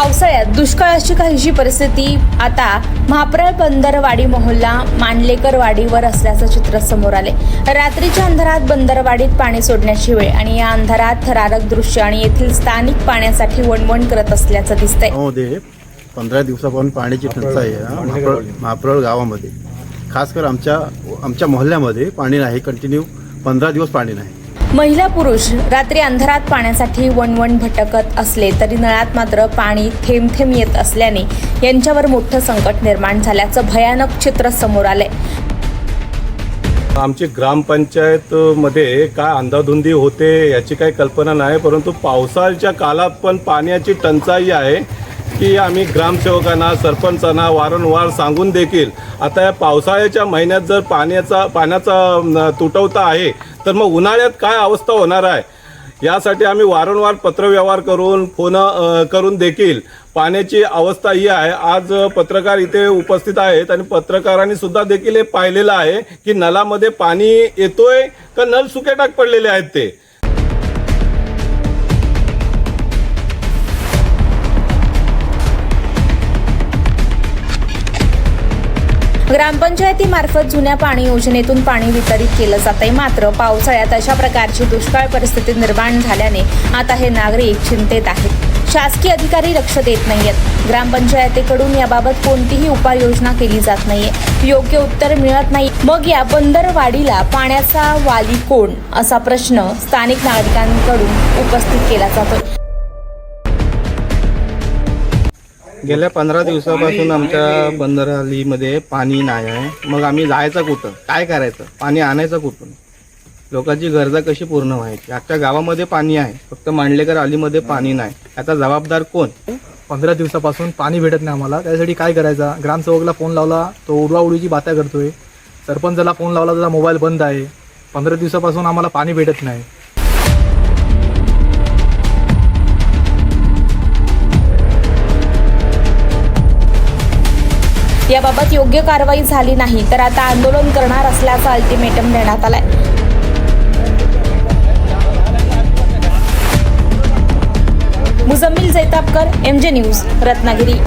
पावसाळ्यात दुष्काळाची काहीशी परिस्थिती आता महाप्रळ बंदरवाडी मोहल्ला मांडलेकरवाडीवर असल्याचं चित्र समोर आले रात्रीच्या अंधारात बंदरवाडीत पाणी सोडण्याची वेळ आणि या अंधारात थरारक दृश्य आणि येथील स्थानिक पाण्यासाठी वणवण करत असल्याचं दिसतंय. मध्ये पंधरा दिवसापासून पाण्याची टंचाई आहे हा, महाप्रळ गावामध्ये. खास कर आमच्या आमच्या मोहल्ल्यामध्ये पाणी नाही कंटिन्यू पंधरा दिवस पाणी नाही. महिला पुरुष रात्री अंधारात पाण्यासाठी वणवण भटकत असले तरी नळात मात्र पाणी थेंब थेंब येत असल्याने यांच्यावर मोठं संकट निर्माण झाल्याचं भयानक चित्र समोर आलंय. आमची ग्रामपंचायत मध्ये काय अंधाधुंदी होते याची काही कल्पना नाही परंतु पावसाळ्याच्या कालात पण पाण्याची टंचाई आहे. की आम्ही ग्रामसेवकांना सरपंचांना वारंवार सांगून देखील आता या पावसाळ्याच्या महिन्यात जर पाण्याचा पाण्याचा तुटवता आहे तर मग उन्हाळ्यात काय अवस्था होणार आहे? यासाठी आम्ही वारंवार पत्रव्यवहार करून फोन करून देखील पाण्याची अवस्था ही आहे. आज पत्रकार इथे उपस्थित आहेत आणि पत्रकारांनी सुद्धा देखील हे पाहिलेलं आहे की नलामध्ये पाणी येतोय का नल सुके टाक पडलेले आहेत ते? ग्रामपंचायतीमार्फत जुन्या पाणी योजनेतून पाणी वितरित केलं जात आहे मात्र पावसाळ्यात अशा प्रकारची दुष्काळ परिस्थिती निर्माण झाल्याने आता हे नागरिक चिंतेत आहेत. शासकीय अधिकारी लक्ष देत नाहीयेत. ग्रामपंचायतीकडून याबाबत कोणतीही उपाययोजना केली जात नाहीये. योग्य उत्तर मिळत नाही. मग या बंदरवाडीला पाण्याचा वाली कोण? असा प्रश्न स्थानिक नागरिकांकडून उपस्थित केला जातो गेल्या पंधरा दिवसापासून आमच्या बंदरालीमध्ये पाणी नाही आहे. मग आम्ही जायचं कुठं? काय करायचं? पाणी आणायचं कुठून? लोकांची गरजा कशी पूर्ण व्हायची? आजच्या गावामध्ये पाणी आहे. फक्त मांडलेकर अलीमध्ये पाणी नाही. याचा जबाबदार कोण? पंधरा दिवसापासून पाणी भेटत नाही आम्हाला. त्यासाठी काय करायचा? ग्रामसेवकला फोन लावला तो उडवाउडीची बाता करतोय. सरपंचाला फोन लावला त्याचा मोबाईल बंद आहे. पंधरा दिवसापासून आम्हाला पाणी भेटत नाही. याबाबत योग्य कारवाई झाली नाही तर आता आंदोलन करणार असल्याचा अल्टिमेटम देण्यात आलाय. Muzammil Jaitapkar M J news Ratnagiri.